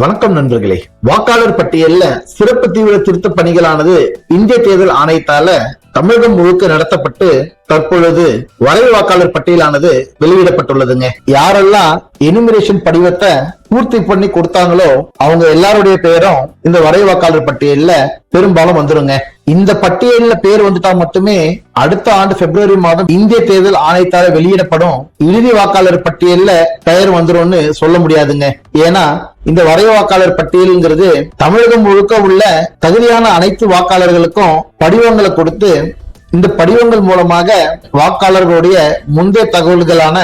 வணக்கம் நண்பர்களே. வாக்காளர் பட்டியல்ல சிறப்பு தீவிர திருத்த பணிகளானது இந்திய தேர்தல் ஆணையத்தால தமிழகம் முழுக்க நடத்தப்பட்டு தற்பொழுது வரைவு வாக்காளர் பட்டியலானது வெளியிடப்பட்டுள்ளதுங்க. யாரெல்லாம் எனிமிரேஷன் படிவத்தை பூர்த்தி பண்ணி கொடுத்தாங்களோ அவங்க எல்லாருடைய பெயரும் இந்த வரைவு வாக்காளர் பட்டியல்ல பெரும்பாலும் வந்துருங்க. இந்த பட்டியலில் பேர் வந்துட்டா மட்டுமே அடுத்த ஆண்டு பிப்ரவரி மாதம் இந்திய தேர்தல் ஆணையத்தால வெளியிடப்படும் இறுதி வாக்காளர் பட்டியல்ல பெயர் வந்துரும்னு சொல்ல முடியாதுங்க. ஏன்னா இந்த வரைய வாக்காளர் பட்டியலுங்கிறது தமிழகம் முழுக்க உள்ள தகுதியான அனைத்து வாக்காளர்களுக்கும் படிவங்களை கொடுத்து இந்த படிவங்கள் மூலமாக வாக்காளர்களுடைய முந்தைய தகவல்களான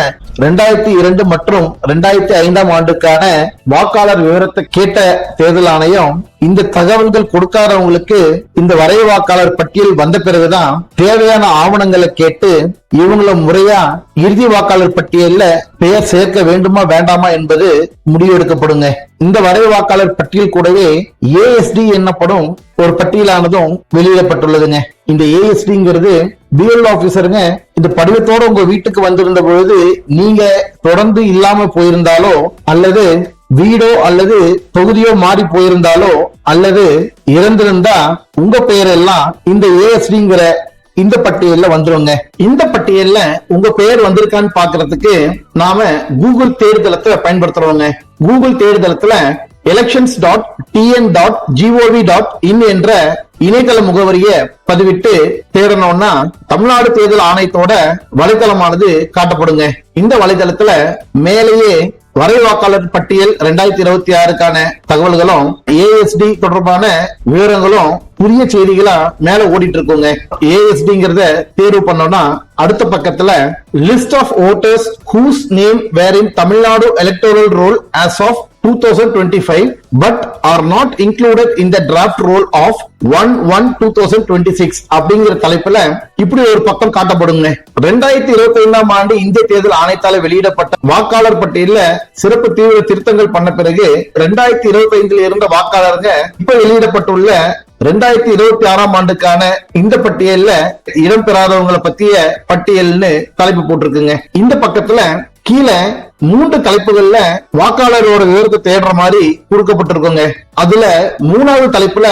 ரெண்டாயிரத்தி இரண்டு மற்றும் ரெண்டாயிரத்தி ஐந்தாம் ஆண்டுக்கான வாக்காளர் விவரத்தை கேட்ட தேர்தல் ஆணையம் இந்த தகவல்கள் கொடுக்காதவங்களுக்கு இந்த வரைய வாக்காளர் பட்டியல் வந்த பிறகுதான் தேவையான ஆவணங்களை கேட்டு இவங்கள முறையா இறுதி வாக்காளர் பட்டியல்ல பெயர் சேர்க்க வேண்டுமா வேண்டாமா என்பது முடிவெடுக்கப்படுங்க. இந்த வரைவு வாக்காளர் பட்டியல் கூடவே ஏஎஸ்டி என்னப்படும் ஒரு பட்டியலானதும் வெளியிடப்பட்டுள்ளதுங்க. இந்த ஏஎஸ்டிங்கிறது பிஎல் ஆபீசருங்க இந்த படிவத்தோட உங்க வீட்டுக்கு வந்திருந்த பொழுது நீங்க தொடர்ந்து இல்லாம போயிருந்தாலோ அல்லது வீடோ அல்லது தொகுதியோ மாறி போயிருந்தாலோ அல்லது இறந்திருந்தா உங்க பெயரெல்லாம் இந்த ஏஎஸ்டிங்கிற இந்த பட்டியல்ல வந்துருங்க. இந்த பட்டியல்ல உங்க பெயர் வந்திருக்கான்னு பாக்குறதுக்கு நாம கூகுள் தேர்தலத்தை பயன்படுத்துறோங்க. Google தேர்தலத்துல elections dot TN dot GOV dot in என்ற இணையதள முகவரியை பதிவிட்டு தேடணும்னா தமிழ்நாடு தேர்தல் ஆணையத்தோட வலைதளமானது காட்டப்படுங்க. இந்த வலைதளத்துல மேலேயே வரைவாக்காளர் பட்டியல் ரெண்டாயிரத்தி இருபத்தி ஆறுக்கான தகவல்களும் ஏஎஸ்டி தொடர்பான விவரங்களும் புதிய செய்திகளா மேல ஓடிட்டு இருக்குங்க ஏஎஸ்டிங்கிறத தேர்வு பண்ணோம்னா அடுத்த பக்கத்துல list of voters whose name were in Tamil Nadu electoral roll as of 2025 but are not included in the draft one of 1-1-2026 அப்படிங்கிற தலைப்புல இப்படி ஒரு பக்கம் காட்டப்படுங்க ரெண்டாயிரத்தி இருபத்தி ஐந்தாம் ஆண்டு இந்திய தேர்தல் ஆணையத்தால வெளியிடப்பட்ட வாக்காளர் பட்டியல்ல சிறப்பு தீவிர திருத்தங்கள் பண்ண பிறகு ரெண்டாயிரத்தி இருபத்தி ஐந்துல இருந்த வாக்காளருங்க இப்ப வெளியிடப்பட்டுள்ள ரெண்டாயிரத்தி இருபத்தி ஆறாம் ஆண்டுக்கான இந்த பட்டியல்ல இடம்பெறாதவங்களை பத்திய பட்டியல்னு தலைப்பு போட்டிருக்குங்க. இந்த பக்கத்துல கீழே மூன்று தலைப்புகள்ல வாக்காளரோட விவரத்தை தேடுற மாதிரி கொடுக்கப்பட்டிருக்கோங்க. அதுல மூணாவது தலைப்புல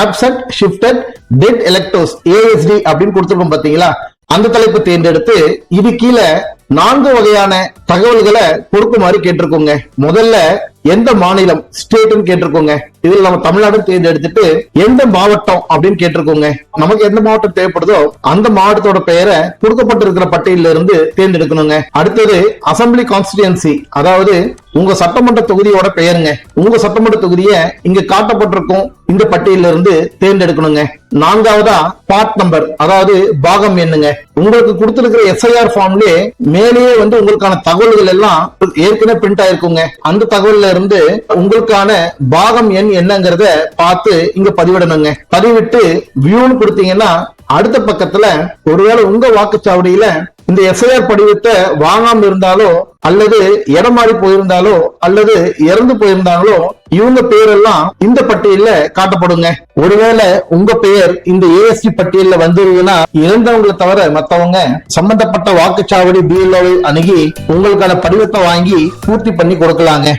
absent shifted dead electors ASD அப்படின்னு கொடுத்துருக்கோம் பாத்தீங்களா? அந்த தலைப்பு தேர்ந்தெடுத்து இது கீழே நான்கு வகையான தகவல்களை கொடுக்குமாறு கேட்டிருக்கோங்க. முதல்ல எந்த மாநிலம் ஸ்டேட்னு கேட்டிருக்கோங்க. இதுல நம்ம தமிழ்நாடு தேர்ந்தெடுத்துட்டு எந்த மாவட்டம் அப்படின்னு கேட்டிருக்கோங்க. நமக்கு எந்த மாவட்டம் தேவைப்படுதோ அந்த மாவட்டத்தோட பெயரை கொடுக்கப்பட்டிருக்கிற பட்டியல இருந்து தேர்ந்தெடுக்கணுங்க. அடுத்தது அசம்பிளி கான்ஸ்டிடியன்சி அதாவது உங்க சட்டமன்ற தொகுதியோட பெயருங்க. உங்க சட்டமன்ற தொகுதிய இங்க காட்டப்பட்டிருக்கும் இந்த பட்டியல இருந்து தேர்ந்தெடுக்கணுங்க. நான்காவதா பார்ட் நம்பர் அதாவது பாகம் என்னங்க உங்களுக்கு கொடுத்திருக்கிற எஸ்ஐஆர் ஃபார்ம்லயே மேலேயே வந்து உங்களுக்கான தகவல்கள் எல்லாம் ஏற்கனவே பிரிண்ட் ஆயிருக்குங்க. அந்த தகவல்ல இருந்து உங்களுக்கான பாகம் எண் என்னங்கறத பார்த்து இங்க பதிவிடணுங்க. பதிவிட்டு வியூன்னு கொடுத்தீங்கன்னா அடுத்த பக்கத்துல ஒருவேளை உங்க வாக்குச்சாவடியில இந்த எஸ்ஐஆர் படிவத்தை வாங்காம இருந்தாலோ அல்லது இடம் மாறி போயிருந்தாலோ அல்லது இறந்து போயிருந்தாங்களோ இவங்க பேரெல்லாம் இந்த பட்டியல்ல காட்டப்படுங்க. ஒருவேளை உங்க பெயர் இந்த ஏஎஸ்டி பட்டியல்ல வந்துருதுன்னா இறந்தவங்களை தவிர மத்தவங்க சம்பந்தப்பட்ட வாக்குச்சாவடி பிஎல்ஓவை அணுகி உங்களுக்கான படிவத்தை வாங்கி பூர்த்தி பண்ணி கொடுக்கலாங்க.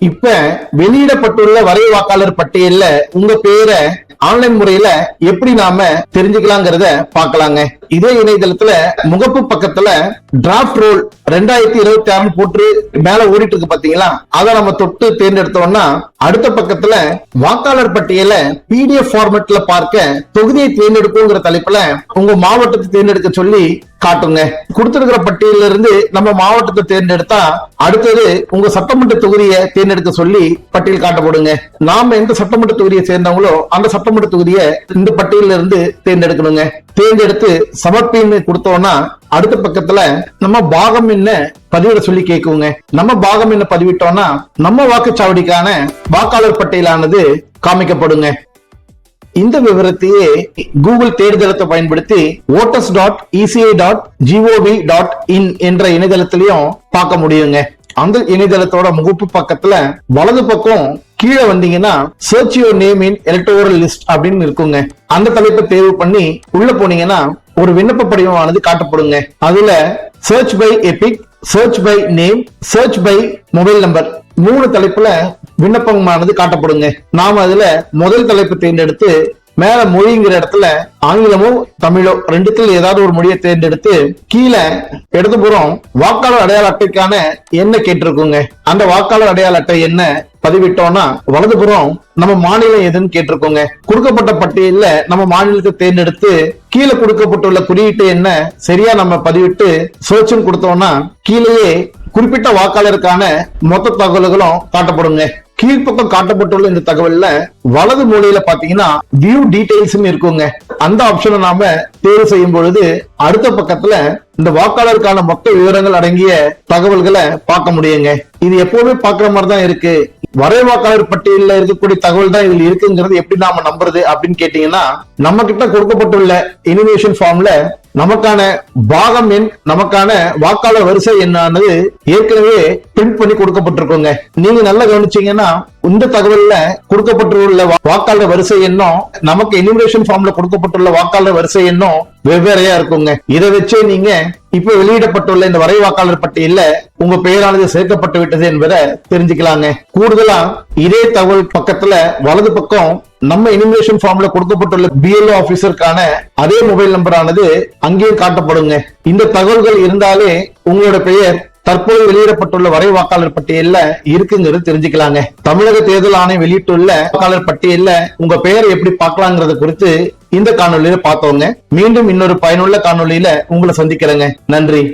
இப்ப வெளியிடப்பட்டுள்ள வரைவு வாக்காளர் பட்டியல்ல உங்க பேரை ஆன்லைன் முறையில எப்படி நாம தெரிஞ்சுக்கலாங்கிறத பாக்கலாங்க இதே இணையதளத்துல முகப்பு பக்கத்துல டிராஃப்ட் ரோல் ரெண்டாயிரத்தி இருபத்தி ஆறு போட்டு மேல ஓடிட்டு இருக்கு பாத்தீங்களா? அதை நம்ம தொட்டு தேர்ந்தெடுத்தோம்னா அடுத்த பக்கத்துல வாக்காளர் பட்டியல பிடிஎஃப் ஃபார்மேட்ல பார்க்க தொகுதியை தேர்ந்தெடுக்குங்கிற தலைப்புல உங்க மாவட்டத்தை தேர்ந்தெடுக்க சொல்லி காட்டுங்க. கொடுத்திருக்கிற பட்டியல இருந்து நம்ம மாவட்டத்தை தேர்ந்தெடுத்தா அடுத்தது உங்க சட்டமன்ற தொகுதியை தேர்ந்தெடுக்க சொல்லி பட்டியல் காட்டப்படுங்க. நாம எந்த சட்டமன்ற தொகுதியை சேர்ந்தவங்களோ அந்த சட்டமன்ற தொகுதியை இந்த பட்டியல இருந்து தேர்ந்தெடுக்கணுங்க. தேர்ந்தெடுத்து சமர்ப்பின்னு கொடுத்தோம்னா அடுத்த பக்கத்துல நம்ம பாகம் என்ன பதிவிட சொல்லி கேட்குங்க. நம்ம பாகம் என்ன பதிவிட்டோம்னா நம்ம வாக்குச்சாவடிக்கான வாக்காளர் பட்டியலானது காமிக்கப்படுங்க. இந்த விவரத்தையே கூகுள் தேடுதளத்தை பயன்படுத்தி voters dot ECI dot GOV dot in என்ற இணையதளத்திலையும் பார்க்க முடியுங்க. அந்த இணையதளத்தோட முகப்பு பக்கத்துல வலது பக்கம் கீழே வந்தீங்கன்னா search your name in electoral list அப்படின்னு இருக்குங்க. அந்த தலைப்பை தேர்வு பண்ணி உள்ள போனீங்கன்னா ஒரு விண்ணப்ப படிவமானது காட்டப்படுங்க. அதுல search by EPIC search by name search by mobile number மூணு தலைப்புல விண்ணப்பமானது காட்டப்படுங்க. நாம அதுல முதல் தலைப்பு தேர்ந்தெடுத்து மேல மொழிங்கிற இடத்துல ஆங்கிலமோ தமிழோ ரெண்டுத்துல ஏதாவது ஒரு மொழியை தேர்ந்தெடுத்து கீழே இடதுபுறம் வாக்காளர் அடையாள அட்டைக்கான என்ன கேட்டிருக்குங்க. அந்த வாக்காளர் அடையாள அட்டை என்ன? பதிவிட்டோம்னா வலதுபுறம் நம்ம மாநிலம் எதுன்னு கேட்டிருக்கோங்க. கொடுக்கப்பட்ட பட்டியல்ல நம்ம மாநிலத்தை தேர்ந்தெடுத்து கீழே கொடுக்கப்பட்டுள்ள குறியீட்டு என்ன சரியா நம்ம பதிவிட்டு சர்ச்னு கொடுத்தோம்னா கீழேயே குறிப்பிட்ட வாக்காளருக்கான மொத்த தகவல்களும் காட்டப்படுங்க. கீழ்ப்பக்கம் காட்டப்பட்டுள்ள இந்த தகவல்ல வலது மூலையில பாத்தீங்கன்னா வியூ டீடைல்ஸ் இருக்குங்க. அந்த ஆப்ஷனை நாம தேர்வு செய்யும் பொழுது அடுத்த பக்கத்துல இந்த வாக்காளருக்கான மொத்த விவரங்கள் அடங்கிய தகவல்களை பார்க்க முடியுங்க. இது எப்பவுமே பாக்குற மாதிரி தான் இருக்கு. வரை வாக்காளர் பட்டியலில் இருக்கக்கூடிய தகவல் தான் இதுல இருக்குங்கிறது எப்படி நாம நம்புறது அப்படின்னு கேட்டீங்கன்னா நம்ம கிட்ட கொடுக்கப்பட்டுள்ள இனிமேஷன் ஃபார்ம்ல நமக்கான பாகம் எண் நமக்கான வாக்காளர் வரிசை என்னானது ஏற்கனவே பிரிண்ட் பண்ணி கொடுக்கப்பட்டிருக்கோங்க. நீங்க நல்லா கவனிச்சீங்கன்னா இந்த தகவல்ல கொடுக்கப்பட்டுள்ள வாக்காளர் வரிசை எண்ணும் நமக்கு இனிமேஷன் ஃபார்ம்ல கொடுக்கப்பட்டுள்ள வாக்காளர் வரிசை எண்ணும் வெவ்வேறையா இருக்குங்க. இதை வச்சே நீங்க இப்ப வெளியிடப்பட்டுள்ள இந்த வரை வாக்காளர் பட்டியல உங்க பெயரானது சேர்க்கப்பட்டு விட்டது என்பதை தெரிஞ்சுக்கலாங்க. கூடுதலா இதே தகவல் பக்கத்துல வலது பக்கம் நம்ம இனிமேஷன் ஃபார்ம்ல கொடுக்கப்பட்டுள்ள பிஎல்ஓ ஆபீசருக்கான அதே மொபைல் நம்பரானது அங்கேயும் காட்டப்படுங்க. இந்த தகவல்கள் இருந்தாலே உங்களோட பெயர் தற்போது வெளியிடப்பட்டுள்ள வரை வாக்காளர் பட்டியல்ல இருக்குங்கிறது தெரிஞ்சுக்கலாங்க. தமிழக தேர்தல் ஆணையம் வெளியிட்டுள்ள வாக்காளர் பட்டியல்ல உங்க பெயரை எப்படி பார்க்கலாங்கிறது குறித்து இந்த காணொலியில பார்த்தோங்க. மீண்டும் இன்னொரு பயனுள்ள காணொலியில உங்களை சந்திக்கிறேங்க. நன்றி.